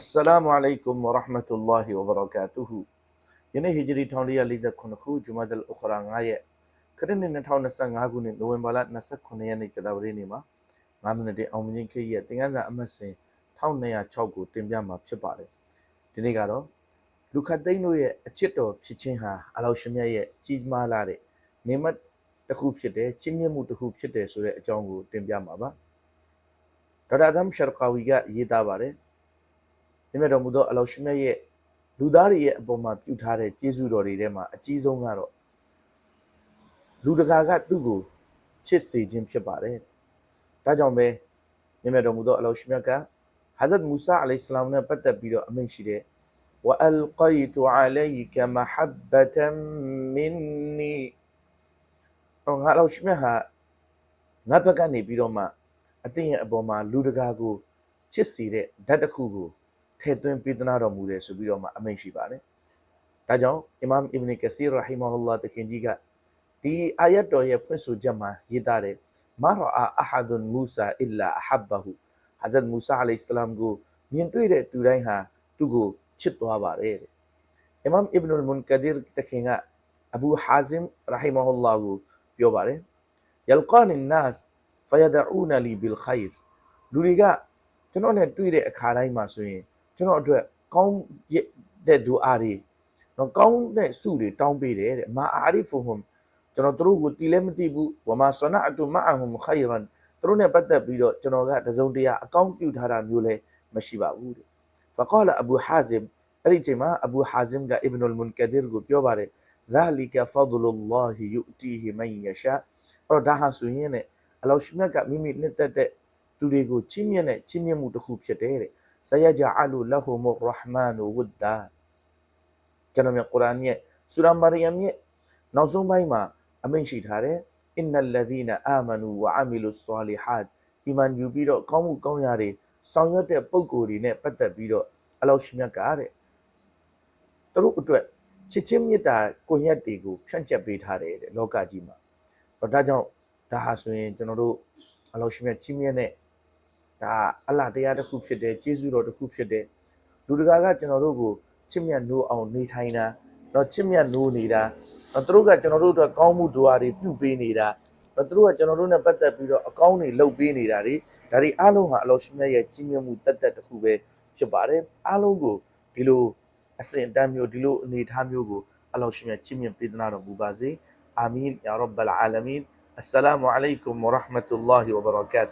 السلام عليكم ورحمة الله وبركاته ယနေ့ဟီဂျရီ1448ခုဂျူမာဒ်အ်အခရာ9ရက်ခရစ်နှစ်2025ခုနှစ်နိုဝင်ဘာလ29ရက်နေ့ကြာသပတေးနေ့မှာ9မိနစ်တည်းအောင်မြင်ခေတ်ရဲ့သင်ခန်းစာအမှတ်စဉ်1206ကိုတင်ပြမှာဖြစ်ပါတယ်ဒီနေ့ကတော့လူခတ်သိန်းတို့ရဲ့အချစ်တော်ဖြစ်ခြင်းဟာအလောရှင်မြတ်ရဲ့ကြီးမားလာတဲ့နေမတ်တစ်ခုဖြစ်တယ်ချင်းမြတ်မှုတစ်ခုဖြစ်တယ်ဆိုတဲ့အကြောင်းကိုတင်ပြမှာပါဒေါက်တာအဒမ်ရှာကာဝီကရေးသားပါတယ် မြင့်မြတ်တော်မူသောအလောရှင်မြတ်ရဲ့လူသားတွေရဲ့အပေါ်မှာပြုထားတဲ့ကျေးဇူးတော်တွေထဲမှာအကြီးဆုံးကတော့လူတကာကသူ့ကိုချစ်စေခြင်းဖြစ်ပါတယ်။ဒါကြောင့်ပဲမြင့်မြတ်တော်မူသောအလောရှင်မြတ်ကဟာဇတ်မူဆာအလိုင်စလမ်နဲ့ပတ်သက်ပြီးတော့အမိန့်ရှိတဲ့ဝအလ်ကီတူအလိုက်ကမဟဘတမ်မင်နီတော့ငါအလောရှင်မြတ်ဟာငါဘက်ကနေပြီးတော့မှအသင်ရဲ့အပေါ်မှာလူတကာကိုချစ်စေတဲ့ဓာတ်တစ်ခုကို ထည့်သွင်းပေးသနာတော်မူတယ်ဆိုပြီးတော့မှအမိန့်ရှိပါတယ်။ဒါကြောင့်အီမမ်အစ်ဘ်နီကစီရဟီမဟူလာတခင်ကြီးကဒီအာယတ်တော်ရဲ့ဖွင့်ဆိုချက်မှာရေးသားတယ်မာရာအာအဟဒွန်မူဆာအစ်လာအဟဘဘဟူဟာဇတ်မူဆာအလိုင်စလမ်ကိုမြင်တွေ့တဲ့သူတိုင်းဟာသူ့ကိုချစ်သွားပါတယ်တဲ့အီမမ်အစ်ဘ်နုလ်မွန်ကဒီရတခင်ကအဘူဟာဇင်ရဟီမဟူလာကိုပြောပါတယ်ယလကာနီနတ်ဖယဒအူနာလီဘီလ်ခိုင်လူတွေကကျွန်တော်နဲ့တွေ့တဲ့အခါတိုင်းမှာဆိုရင် ကျွန်တော်အတွက်ကောင်းတဲ့ဒူအာတွေနော်ကောင်းတဲ့စုတွေတောင်းပေးတယ်တဲ့မာအာရီဖူဟွမ်ကျွန်တော်တို့ကိုတီလဲမတီဘူးဝမာဆနာအတူမအဟွမ်ခိုင်ရန်တို့နဲ့ပတ်သက်ပြီးတော့ကျွန်တော်ကတစုံတရာအကောင့်ပြုထားတာမျိုးလည်းမရှိပါဘူးတဲ့ဖကောလာအဘူဟာဇင်အဲ့ဒီချိန်မှာအဘူဟာဇင်ကအစ်ဘ်နူလ်မွန်ကဒီရ်ကိုပြောပါတယ်ဒါလီကဖဒလူလ ాహ ယူတီဟီမန်ယရှာအဲ့တော့ဒါဟာဆိုရင်တဲ့အလောရှမြတ်ကမိမိနှစ်သက်တဲ့သူတွေကိုချီးမြှင့်တဲ့ချီးမြှင့်မှုတစ်ခုဖြစ်တယ်တဲ့ سيجعل لهم الرحمن ودا ကျွန်တော်မြတ်ကုရ်အာန်ရဲ့ဆူရာမာရီယမ်ရဲ့နောက်ဆုံးပိုင်းမှာအမိန့်ရှိထားတယ် إن الذين آمنوا وعملوا الصالحات ဒီမှန်ယူပြီးတော့ကောင်းမှုကောင်းရာတွေဆောင်ရွက်တဲ့ပုံကိုယ်တွေနဲ့ပတ်သက်ပြီးတော့အလောရှိမြတ်ကတဲ့သူတို့အတွက်ချစ်ချင်းမေတ္တာကိုရက်တွေကိုဖြန့်ကျက်ပေးထားတယ်တဲ့လောကကြီးမှာတော့ဒါကြောင့်ဒါဟာဆိုရင်ကျွန်တော်တို့အလောရှိမြတ်ချီးမြှင့်တဲ့ ဒါအလားတရားတစ်ခုဖြစ်တယ်ကျေးဇူးတော်တစ်ခုဖြစ်တယ်လူတကာကကျွန်တော်တို့ကိုချစ်မြတ်နိုးအောင်နေထိုင်တာတော့ချစ်မြတ်နိုးနေတာတော့သူတို့ကကျွန်တော်တို့အတွက်ကောင်းမှုဒွါတွေပြုပေးနေတာတော့သူတို့ကကျွန်တော်တို့နဲ့ပတ်သက်ပြီးတော့အကောင်းတွေလုပ်ပေးနေတာတွေဒါတွေအားလုံးဟာအလောရှိမြတ်ရဲ့ကြီးမြတ်မှုတက်တက်တစ်ခုပဲဖြစ်ပါတယ်အားလုံးကိုဒီလိုအစဉ်အတန်းမျိုးဒီလိုအနေအထားမျိုးကိုအလောရှိမြတ်ကြီးမြတ်ပေးသနာတော်မူပါစေအာမင်ယာရဘ်ဘလ်အာလမင်အစ္စလာမူအလိုင်ကွမ်ဝရဟ်မတုလ္လာဟီဝဘရကာ